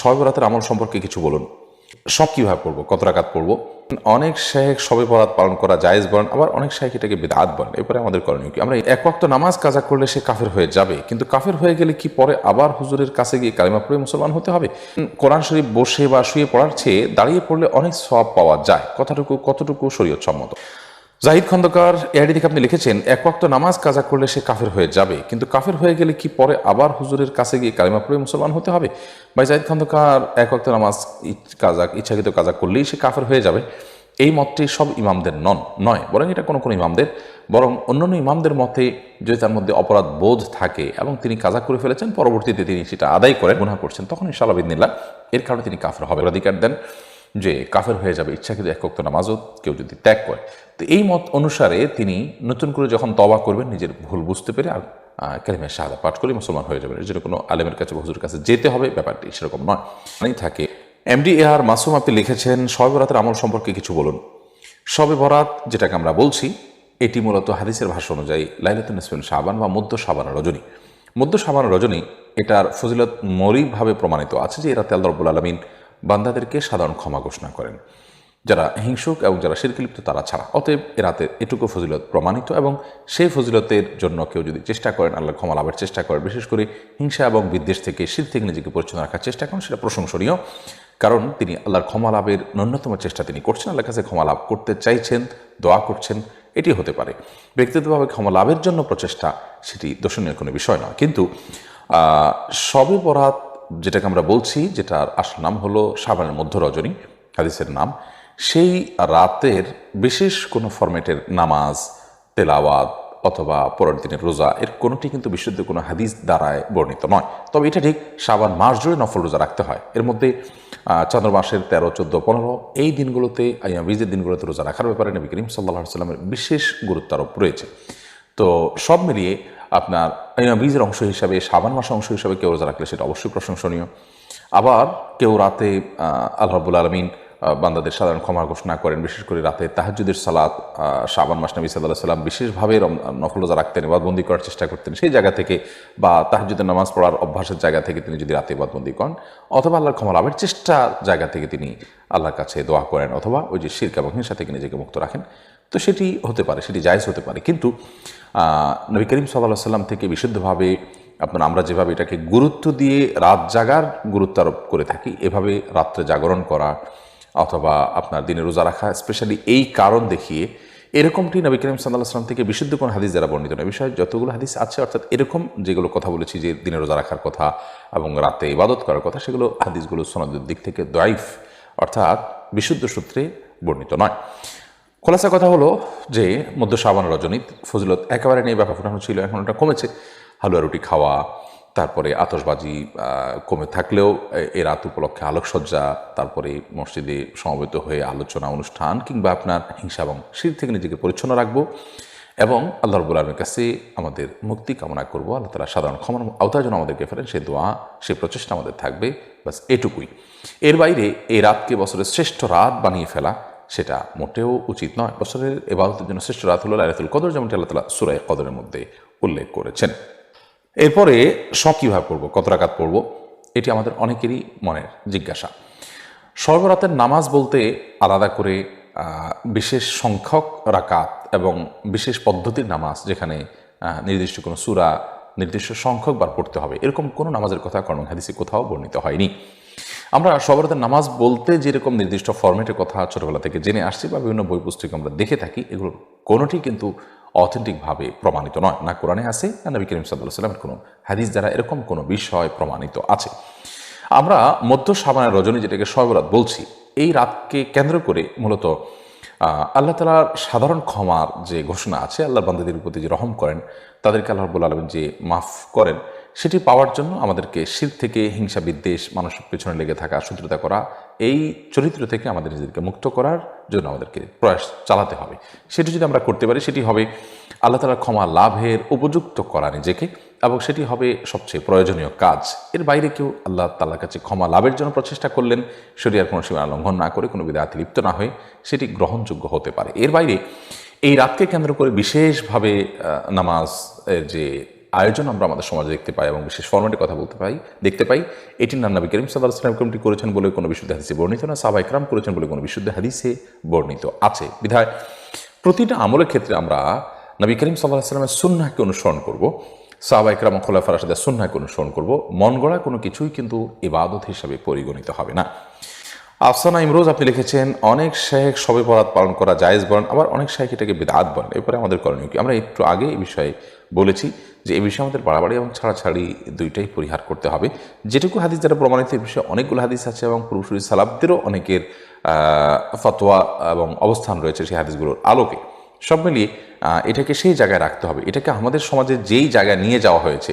শবে বরাতের আমল সম্পর্কে কিছু বলুন। সব কীভাবে পড়ব? কত রাকাত পড়ব? অনেক শেখ সবে বরাত পালন করা জায়েজ বলেন, আবার অনেক শেখ এটাকে বেদাত বলেন। এরপরে আমাদের করণীয় কি? আমরা এক ওয়াক্ত নামাজ কাজা করলে সে কাফের হয়ে যাবে, কিন্তু কাফের হয়ে গেলে কি পরে আবার হুজুরের কাছে গিয়ে কালিমা পড়ে মুসলমান হতে হবে? কোরআন শরীফ বসে বা শুয়ে পড়ার চেয়ে দাঁড়িয়ে পড়লে অনেক সব পাওয়া যায়। কথাটুকু, কতটুকু শরীয়ত সম্মত জাহিদ খন্দকার এআইডি থেকে আপনি লিখেছেন, এক ওয়াক্ত নামাজ কাজা করলে সে কাফের হয়ে যাবে, কিন্তু কাফের হয়ে গেলে কি পরে আবার হুজুরের কাছে গিয়ে কালিমা পড়ে মুসলমান হতে হবে? ভাই জাহিদ খন্দকার এক ওয়াক্ত নামাজ কাজা, ইচ্ছাকৃত কাজা করলেই সে কাফের হয়ে যাবে। এই মতটি সব ইমামদের নন, নয়, বরং এটা কোনো কোনো ইমামদের, বরং অন্যান্য ইমামদের মতে যদি তার মধ্যে অপরাধ বোধ থাকে এবং তিনি কাজা করে ফেলেছেন, পরবর্তীতে তিনি সেটা আদায় করে গুনাহ করছেন, তখন ইনশাআল্লাহ বিদিনিল্লাহ এর কারণে তিনি কাফের হবে অধিকার দেন। যে কাফের হয়ে যাবে, ইচ্ছাকৃত একক নামাজও কেউ যদি ত্যাগ করে। তো এই মত অনুসারে তিনি নতুন করে যখন তবা করবেন, নিজের ভুল বুঝতে পেরে আর কালিমের শাহাদা পাঠ করে মুসলমান হয়ে যাবেন। এর জন্য কোনো আলেমের কাছে বা হুজুরের কাছে যেতে হবে, ব্যাপারটি সেরকম নয়। মানেই থাকে এমডি এ আর মাসুম আপনি লিখেছেন শবে বরাতের আমল সম্পর্কে কিছু বলুন। শবে বরাত, যেটাকে আমরা বলছি, এটি মূলত হাদিসের ভাষা অনুযায়ী লাইলাতুন ইসমিন শাবান বা মধ্য শাবান রজনী। মধ্য শাবান রজনী, এটার ফজিলত মৌলিকভাবে প্রমাণিত আছে যে এরাতে আল্লাহ রব্বুল আলমিন বান্দাদেরকে সাধারণ ক্ষমা ঘোষণা করেন। যারা হিংসুক এবং যারা শিরকিলিপ্ত তারা ছাড়া। অতএব এ রাতে এটুকু ফজিলত প্রমাণিত এবং সেই ফজিলতের জন্য কেউ যদি চেষ্টা করেন, আল্লাহ ক্ষমা লাভের চেষ্টা করেন। বিশেষ করে হিংসা এবং বিদ্বেষ থেকে, শির থেকে নিজেকে পরিচ্ছন্ন রাখার চেষ্টা করেন, সেটা প্রশংসনীয়। কারণ তিনি আল্লাহর ক্ষমা লাভের ন্যূনতম চেষ্টা তিনি করছেন, আল্লাহর কাছে ক্ষমা লাভ করতে চাইছেন, দোয়া করছেন, এটি হতে পারে। ব্যক্তিগতভাবে ক্ষমা লাভের জন্য প্রচেষ্টা, সেটি দর্শনীয় কোনো বিষয় নয়। কিন্তু শবে বরাত যেটাকে আমরা বলছি যেটার আসল নাম হলো সাবানের মধ্য রজনী হাদিসের নাম। সেই রাতের বিশেষ কোনো ফরম্যাটের নামাজ তেলাওয়াত অথবা পরের দিনের রোজা এর কোনোটি কিন্তু বিশুদ্ধ কোনো হাদিস দ্বারায় বর্ণিত নয়। তবে এটা ঠিক সাবান মাস জুড়ে নফল রোজা রাখতে হয়। এর মধ্যে আহ, চন্দ্র মাসের তেরো চোদ্দ পনেরো এই দিনগুলোতে বীজের দিনগুলোতে রোজা রাখার ব্যাপারে নবী করিম সাল্লাহ সাল্লামের বিশেষ গুরুত্ব আরোপ রয়েছে। তো সব মিলিয়ে আপনার বীজের অংশ হিসাবে সাবান মাসের অংশ হিসাবে কেউ রোজা রাখলে সেটা অবশ্যই প্রশংসনীয়। আবার কেউ রাতে আহ, আল্লাহ রাব্বুল আলমিন বান্দাদের সাধারণ ক্ষমা ঘোষণা করেন বিশেষ করে রাতে তাহাজুদের আহ, শাবান মাস নবী সাল্লাহ সাল্লাম বিশেষভাবে নফল রোজা রাখতেন ইবাদবন্দি করার চেষ্টা করতেন। সেই জায়গা থেকে বা তাহাজুদের নামাজ পড়ার অভ্যাসের জায়গা থেকে তিনি যদি রাতে ইবাদবন্দি করেন অথবা আল্লাহর ক্ষমা লাভের চেষ্টা জায়গা থেকে তিনি আল্লাহর কাছে দোয়া করেন অথবা ওই যে শির্ক এবং হিংসা থেকে নিজেকে মুক্ত রাখেন। তো সেটি হতে পারে, সেটি জায়জ হতে পারে। কিন্তু নবী করিম সাল্লাহ সাল্লাম থেকে বিশুদ্ধভাবে আপনার আমরা যেভাবে এটাকে গুরুত্ব দিয়ে রাত জাগার গুরুত্ব আরোপ করে থাকি, এভাবে রাত্রে জাগরণ করা অথবা আপনার দিনে রোজা রাখা, স্পেশালি এই কারণ দেখিয়ে এরকমটি নবী করিম সাল্লাহ আসলাম থেকে বিশুদ্ধ কোন হাদিস যারা বর্ণিত নয়। বিষয়ে যতগুলো হাদিস আছে, অর্থাৎ এরকম যেগুলো কথা বলেছি যে দিনে রোজা রাখার কথা এবং রাতে ইবাদত করার কথা, সেগুলো হাদিসগুলো সনদের দিক থেকে দয়াইফ অর্থাৎ বিশুদ্ধ সূত্রে বর্ণিত নয়। খোলাসা কথা হলো যে মধ্য সাবান রজনীত ফজিলত একেবারে নেই ব্যাপার ফোটানো ছিল, এখন ওটা কমেছে। হালুয়া রুটি খাওয়া, তারপরে আতসবাজি কমে থাকলেও এ- রাত উপলক্ষে আলোকসজ্জা, তারপরে মসজিদে সমবেত হয়ে আলোচনা অনুষ্ঠান কিংবা আপনার হিংসা এবং শীত থেকে নিজেকে পরিচ্ছন্ন রাখব এবং আল্লাহ রবুল আলমের কাছে আমাদের মুক্তি কামনা করব। আল্লাহ তালা সাধারণ ক্ষমার আওতায় যেন আমাদেরকে ফেরেন, সে দোয়া, সে প্রচেষ্টা আমাদের থাকবে। বাস এটুকুই। এর বাইরে এই রাতকে বছরের শ্রেষ্ঠ রাত বানিয়ে ফেলা সেটা মোটেও উচিত নয়। বছরের এবাদতের জন্য শ্রেষ্ঠ রাত হলো লাইলাতুল কদর, যেমনটি আল্লাহ তালা সুরাই কদরের মধ্যে উল্লেখ করেছেন। এরপরে সব কীভাবে পড়ব? কত রাকাত পড়ব? এটি আমাদের অনেকেরই মনের জিজ্ঞাসা। সর্বরাতের নামাজ বলতে আলাদা করে বিশেষ সংখ্যক রাকাত এবং বিশেষ পদ্ধতির নামাজ যেখানে নির্দিষ্ট কোনো সুরা, নির্দিষ্ট সংখ্যক বার পড়তে হবে। এরকম কোনো নামাজের কথা কর্ম হাদিসে কোথাও বর্ণিত হয়নি। আমরা সবরাতের নামাজ বলতে যেরকম নির্দিষ্ট ফরম্যাটের কথা ছোটবেলা থেকে জেনে আসছি বা বিভিন্ন বই পুস্তকে আমরা দেখে থাকি এগুলোর কোনোটি কিন্তু অথেন্টিকভাবে প্রমাণিত নয়। না কোরআনে আছে, না নবী করিম সাল্লাহ সাল্লামের কোনো হাদিস দ্বারা এরকম কোনো বিষয় প্রমাণিত আছে। আমরা মধ্য সাবানের রজনী যেটাকে সর্বরাত বলছি, এই রাতকে কেন্দ্র করে মূলত আল্লাহ তালার সাধারণ ক্ষমার যে ঘোষণা আছে আল্লাহ বান্দাদের প্রতি যে রহম করেন, তাদেরকে আল্লাহ রব্বুল আলমিন যে মাফ করেন সেটি পাওয়ার জন্য আমাদেরকে শীত থেকে হিংসা বিদ্বেষ মানুষের পেছনে লেগে থাকা, শত্রুতা করা, এই চরিত্র থেকে আমাদের নিজেদেরকে মুক্ত করার জন্য আমাদেরকে প্রয়াস চালাতে হবে। সেটি যদি আমরা করতে পারি, সেটি হবে আল্লাহ তালার ক্ষমা লাভের উপযুক্ত করা নিজেকে এবং সেটি হবে সবচেয়ে প্রয়োজনীয় কাজ। এর বাইরে কেউ আল্লাহ তাল্লার কাছে ক্ষমা লাভের জন্য প্রচেষ্টা করলেন শরীর কোনো সীমা লঙ্ঘন না করে, কোনো বিদায় লিপ্ত না হয়ে সেটি গ্রহণযোগ্য হতে পারে। এর বাইরে এই রাতকে কেন্দ্র করে বিশেষভাবে নামাজ যে আয়োজন আমরা আমাদের সমাজে দেখতে পাই এবং বিশেষ ফরম্যাটে কথা বলতে পাই, দেখতে পাই। এটি নান্নাবি করিম সাল্লাহ ইসলাম কমিটি করেছেন বলে কোনো বিশুদ্ধ হাদিসে বর্ণিত না সাবা ইকরাম করেছেন বলে কোনো বিশুদ্ধ হাদিসে বর্ণিত আছে। বিধায় প্রতিটা আমলের ক্ষেত্রে আমরা নবী করিম সাল্লাহ সাল্লামের সুন্নাহকে অনুসরণ করব, সাহাবা ইকরাম খোলাফা রাশিদের সুন্নাহকে অনুসরণ করব। মন গড়া কোনো কিছুই কিন্তু ইবাদত হিসাবে পরিগণিত হবে না। আফসানা ইমরোজ আপনি লিখেছেন, অনেক শেখ সবে বরাত পালন করা জায়েজ বলেন, আবার অনেক শেখ এটাকে বেদাত বলেন। এরপরে আমাদের করণীয় কি? আমরা একটু আগে এই বিষয়ে বলেছি যে এই বিষয়ে আমাদের বাড়াবাড়ি এবং ছাড়াছাড়ি দুইটাই পরিহার করতে হবে। যেটুকু হাদিস যারা প্রমাণিত এই বিষয়ে অনেকগুলো হাদিস আছে এবং পুরুষুরি সালাবদেরও অনেকের ফতোয়া এবং অবস্থান রয়েছে সেই হাদিসগুলোর আলোকে। সব মিলিয়ে এটাকে সেই জায়গায় রাখতে হবে। এটাকে আমাদের সমাজে যেই জায়গায় নিয়ে যাওয়া হয়েছে,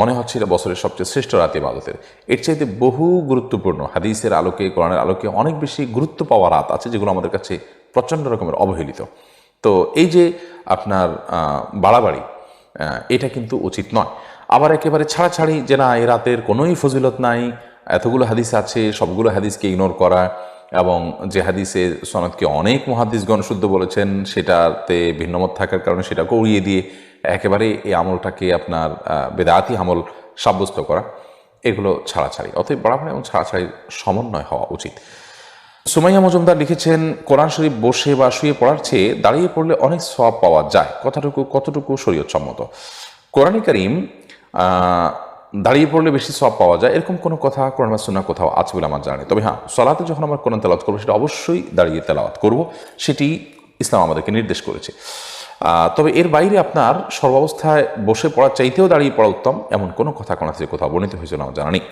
মনে হচ্ছে এটা বছরের সবচেয়ে শ্রেষ্ঠ রাতে ইবাদতের। এর চাইতে বহু গুরুত্বপূর্ণ হাদিসের আলোকে, কোরআনের আলোকে অনেক বেশি গুরুত্ব পাওয়া রাত আছে, যেগুলো আমাদের কাছে প্রচণ্ড রকমের অবহেলিত। তো এই যে আপনার বাড়াবাড়ি এটা কিন্তু উচিত নয়। আবার একেবারে ছাড়াছাড়ি যে না, এ রাতের কোনোই ফজিলত নাই, এতগুলো হাদিস আছে, সবগুলো হাদিসকে ইগনোর করা এবং যে হাদিসে সনদকে অনেক মহাদিসগণ শুদ্ধ বলেছেন, সেটাতে ভিন্নমত থাকার কারণে সেটাকে উড়িয়ে দিয়ে একেবারে এই আমলটাকে আপনার বেদাতি আমল সাব্যস্ত করা, এগুলো ছাড়াছাড়ি। অতএব বাড়াবাড়ি এবং ছাড়াছাড়ির সমন্বয় হওয়া উচিত। সুমাইয়া মজুমদার লিখেছেন, কোরআন শরীফ বসে বা শুয়ে পড়ার চেয়ে দাঁড়িয়ে পড়লে অনেক সব পাওয়া যায়। কথাটুকু, কতটুকু শরীয়তসম্মত? কোরআনী করিম দাঁড়িয়ে পড়লে বেশি সব পাওয়া যায়। এরকম কোনো কথা কোরআন বা কোথাও আছে বলে আমার জানা তবে হ্যাঁ সলাতে যখন আমরা কোরআন তেলাওয়াত করব, সেটা অবশ্যই দাঁড়িয়ে তেলাওয়াত করব। সেটি ইসলাম আমাদেরকে নির্দেশ করেছে। তবে এর বাইরে আপনার সর্বাবস্থায় বসে পড়ার চাইতেও দাঁড়িয়ে পড়া উত্তম, এমন কোনো কথা কোন কোথাও বর্ণিত হয়েছিল আমার জানা নেই।